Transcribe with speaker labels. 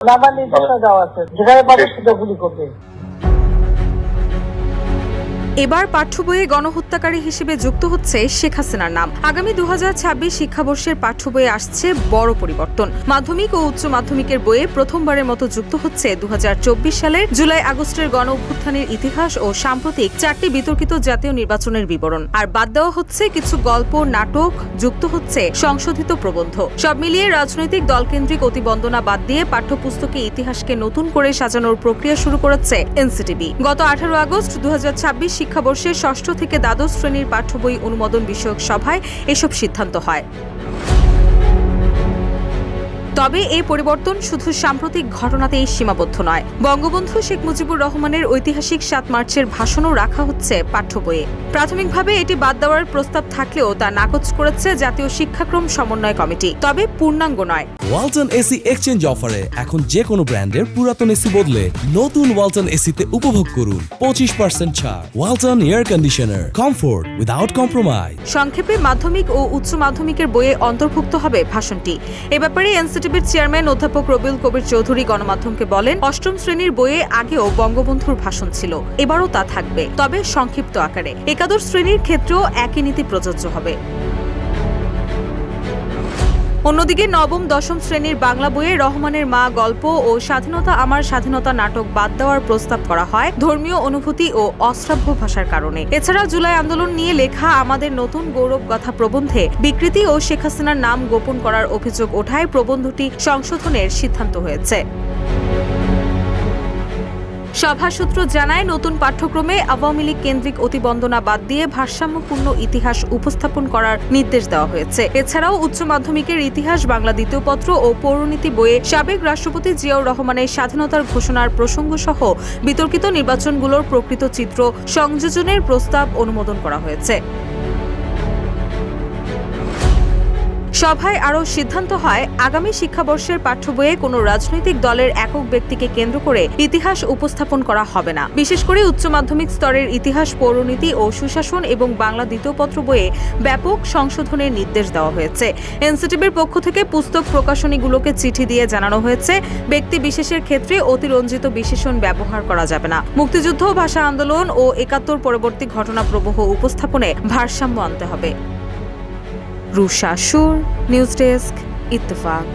Speaker 1: আমার নির্দেশনা যাওয়া আছে। যেখানে পাবে সেটা গুলি করবে
Speaker 2: এবার পাঠ্য বইয়ে গণহত্যাকারী হিসেবে যুক্ত হচ্ছে শেখ হাসিনার নাম। আগামী দু হাজার ছাব্বিশ শিক্ষাবর্ষের পাঠ্য বইয়ে আসছে বড় পরিবর্তন। মাধ্যমিক ও উচ্চ মাধ্যমিকের বইয়ে প্রথমবারের মতো যুক্ত হচ্ছে দুহাজার চব্বিশ সালের জুলাই আগস্টের গণ অভ্যুত্থানের ইতিহাস ও সাম্প্রতিক চারটি বিতর্কিত জাতীয় নির্বাচনের বিবরণ। আর বাদ দেওয়া হচ্ছে কিছু গল্প, নাটক, যুক্ত হচ্ছে সংশোধিত প্রবন্ধ। সব মিলিয়ে রাজনৈতিক দলকেন্দ্রিক অতিবন্দনা বাদ দিয়ে পাঠ্যপুস্তকে ইতিহাসকে নতুন করে সাজানোর প্রক্রিয়া শুরু করেছে এনসিটিবি গত আঠারো আগস্ট দু হাজার ছাব্বিশ শিক্ষাবর্ষে ষষ্ঠ থেকে দ্বাদশ শ্রেণির পাঠ্য বই অনুমোদন বিষয়ক সভায় এসব সিদ্ধান্ত হয়। তবে এই পরিবর্তন শুধু সাম্প্রতিক ঘটনাতেই সীমাবদ্ধ নয়। বঙ্গবন্ধু শেখ মুজিবুর রহমানের ঐতিহাসিক সাত মার্চের ভাষণও রাখা হচ্ছে পাঠ্য বইয়ে। প্রাথমিকভাবে এটি বাদ দেওয়ার প্রস্তাব থাকলেও তা নাকচ করেছে জাতীয় শিক্ষাক্রম সমন্বয় কমিটি। তবে পূর্ণাঙ্গ নয়।
Speaker 3: ওয়ালটন এসি এক্সচেঞ্জ অফারে এখন যে কোনো ব্র্যান্ডের পুরাতন এসি বদলে নতুন ওয়ালটন এসিতে উপভোগ করুন। পঁচিশ পার্সেন্ট ছাড় Walton air conditioner comfort without compromise.
Speaker 2: সংক্ষেপে মাধ্যমিক ও উচ্চ মাধ্যমিকের বইয়ে অন্তর্ভুক্ত হবে ভাষণটি। এ ব্যাপারে এনসিটিভির চেয়ারম্যান অধ্যাপক রবিউল কবির চৌধুরী গণমাধ্যমকে বলেন, অষ্টম শ্রেণির বইয়ে আগেও বঙ্গবন্ধুর ভাষণ ছিল, এবারও তা থাকবে, তবে সংক্ষিপ্ত আকারে। একাদশ শ্রেণির ক্ষেত্রেও একই নীতি প্রযোজ্য হবে। অন্যদিকে নবম, দশম শ্রেণির বাংলা বইয়ে রহমানের মা গল্প ও স্বাধীনতা আমার স্বাধীনতা নাটক বাদ দেওয়ার প্রস্তাব করা হয় ধর্মীয় অনুভূতি ও অশ্রাব্য ভাষার কারণে। এছাড়া জুলাই আন্দোলন নিয়ে লেখা আমাদের নতুন গৌরব কথা প্রবন্ধে বিকৃতি ও শেখ হাসিনার নাম গোপন করার অভিযোগ ওঠায় প্রবন্ধটি সংশোধনের সিদ্ধান্ত হয়েছে। সভা সূত্র জানায়, নতুন পাঠ্যক্রমে আওয়ামী লীগ কেন্দ্রিক অতিবন্দনা বাদ দিয়ে ভারসাম্যপূর্ণ ইতিহাস উপস্থাপন করার নির্দেশ দেওয়া হয়েছে। এছাড়াও উচ্চ মাধ্যমিকের ইতিহাস, বাংলা দ্বিতীয় পত্র ও পৌরনীতি বইয়ে সাবেক রাষ্ট্রপতি জিয়াউর রহমানের স্বাধীনতার ঘোষণার প্রসঙ্গ সহ বিতর্কিত নির্বাচনগুলোর প্রকৃত চিত্র সংযোজনের প্রস্তাব অনুমোদন করা হয়েছে। সভায় আরও সিদ্ধান্ত হয়, আগামী শিক্ষাবর্ষের পাঠ্য বইয়ে কোনো রাজনৈতিক দলের একক ব্যক্তিকে কেন্দ্র করে ইতিহাস উপস্থাপন করা হবে না। বিশেষ করে উচ্চ মাধ্যমিক স্তরের ইতিহাস, পৌরনীতি ও সুশাসন এবং বাংলা দ্বিতীয় পত্র বইয়ে ব্যাপক সংশোধনের নির্দেশ দেওয়া হয়েছে। এনসিটিভির পক্ষ থেকে পুস্তক প্রকাশনীগুলোকে চিঠি দিয়ে জানানো হয়েছে, ব্যক্তি বিশেষের ক্ষেত্রে অতিরঞ্জিত বিশেষণ ব্যবহার করা যাবে না। মুক্তিযুদ্ধ, ভাষা আন্দোলন ও একাত্তর পরবর্তী ঘটনা প্রবাহ উপস্থাপনে ভারসাম্য আনতে হবে। রুশা সুর নিউজ ডেস্ক ইত্তেফাক।